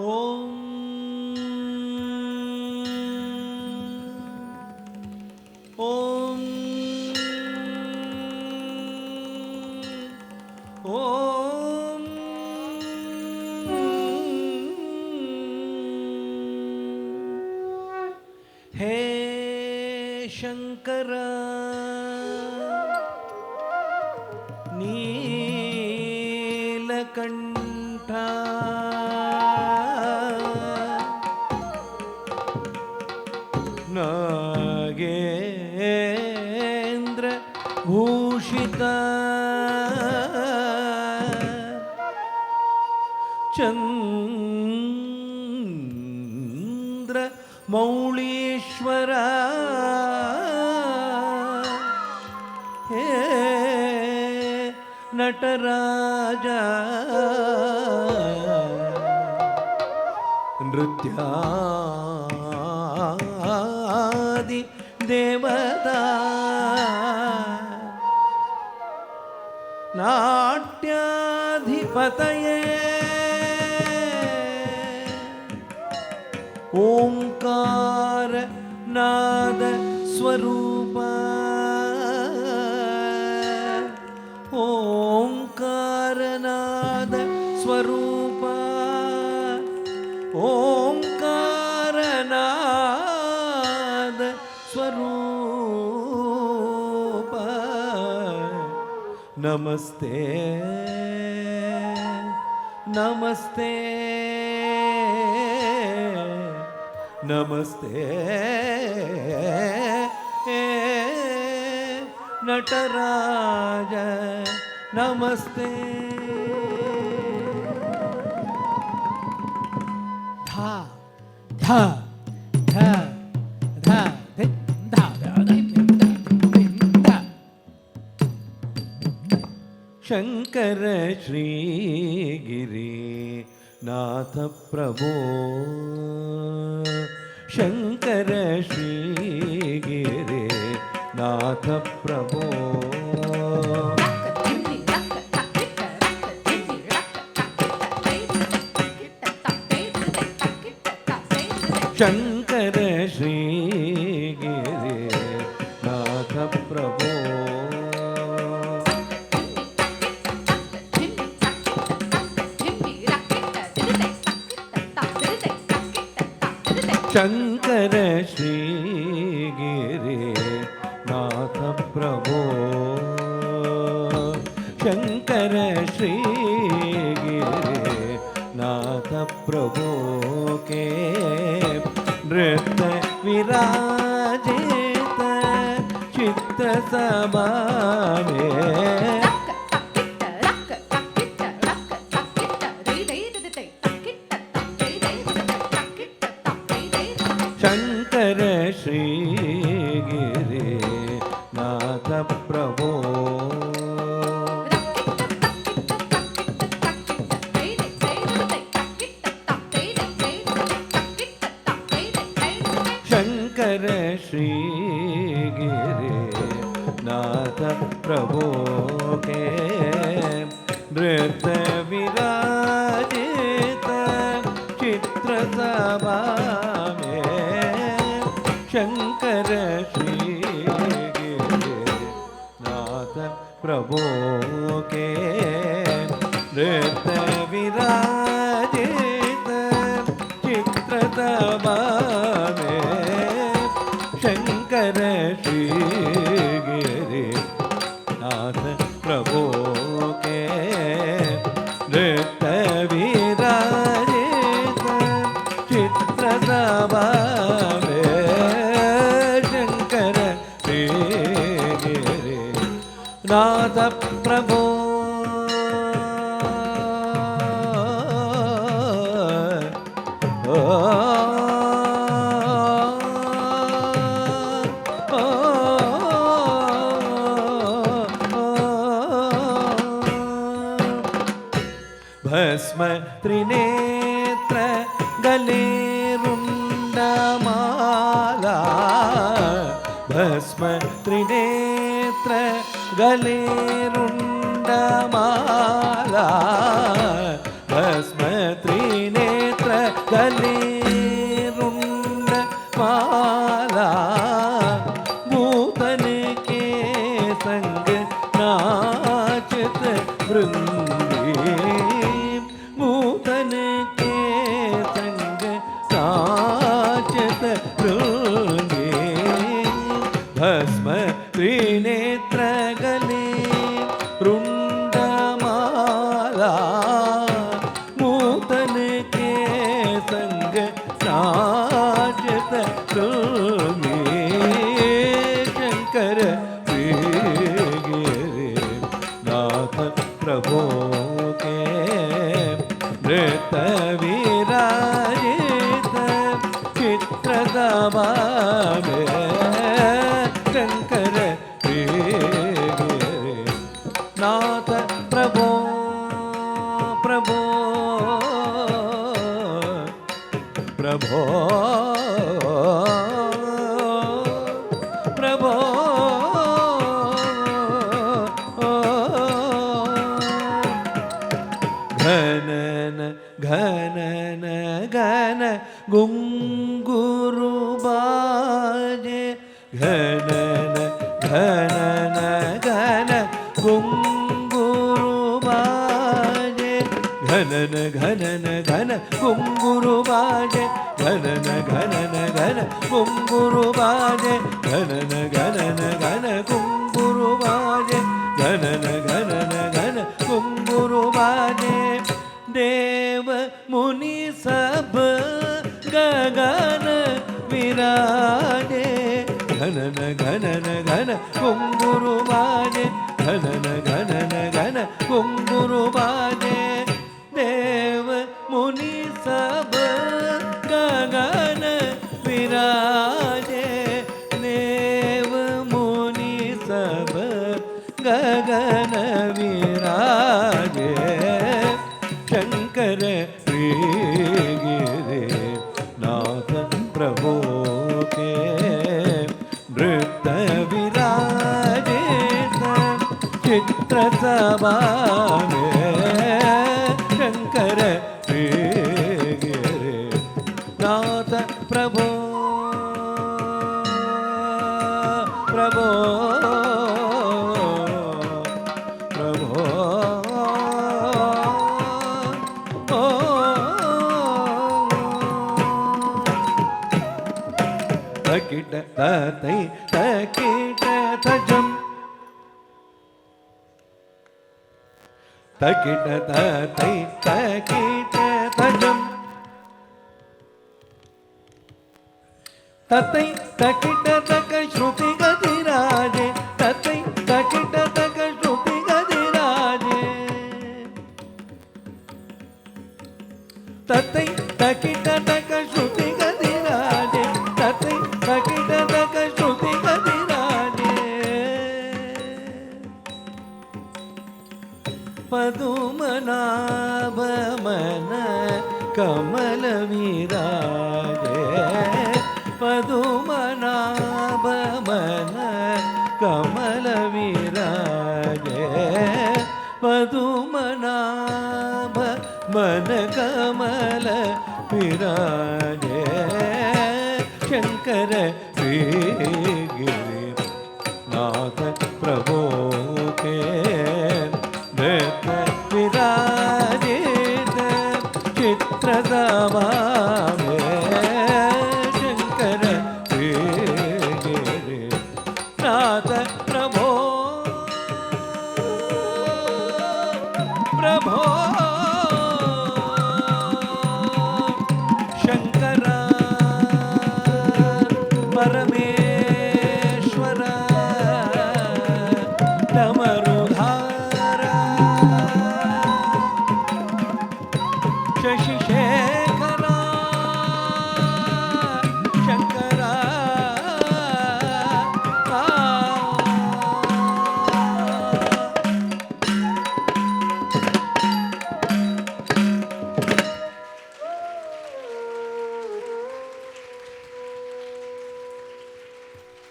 ஓம் ஓம் ஓம் ஹே சங்கரா நீ नटराज नृत्यादि देवता। नाट्याधिपतये। ओङ्कार நாத ஸ்வரூப. ஓங்காரநாத ஸ்வரூப. ஓங்காரநாத ஸ்வரூப. நமஸ்தே. நமஸ்தே. नमस्ते। नटराज नमस्ते। धा धा धिं, शङ्कर श्रीगिरि नाथ प्रभो। शङ्कर श्रीगिरि नाथ प्रभो। शङ्कर श्रीगिरि नाथ प्रभो। शङ्कर श्रीगिरि नाथ प्रभो। शङ्कर श्रीगिरि नाथ प्रभो के नृत्य विराजित चित्र नाथ प्रभो के नृत्य विराजित चित्र सभा में शङ्कर श्रीगिरि नाथ प्रभो के नृत्य ഭസ്മ ത്രിനേത്ര ഗലേറുണ്ടമാല ഭസ്മ ത്രിനേത്ര ഗലേറുണ്ടമാല वृंगी नूतन के संग भृंगी भस्म त्रिनेत्र गले नूतन के संग नाचत ಘನನ ಘನನ ಘನ ಗುಂಗುರು ಬಾಜೆ ಘನನ ಘನನ ಘನ ಗುಂಗುರು ಬಾಜೆ ಘನನ ಘನನ ಘನ ಗುಂಗುರು ಬಾಜೆ ಘನನ ಘನನ ಘನ ಗುಂಗುರು ಬಾಜೆ ಘನನ ಘನನ ಘನ ಗುಂಗುರು ಬಾಜೆ ಘನನ ಘನನ ಘನ ಕುಂಗುರುವಾಗೆ ದೇವ ಮುನಿ ಸಭ ಗಗನ ವಿರಾಜೆ ಘನನ ಘನನ ಘನ ಕುಂಗುರುವಾಗೆ ಘನನ ಘನನ ಘನ ಕುಂಗುರುವಾಗೆ शंकर गिरे नाथ प्रभो के नृत्य विराजे चित्र सभा में शंकर गिरे नाथ प्रभो प्रभो तकिट तजम तकिट तै तकिट तजम ततै तकिट तक ततै तकिट तक श्रुति ततै तकिट கமல வீராவே பதுமநாபமன கமல வீராவே பதுமநாப மன கமல விராஜ प्रभो प्रभो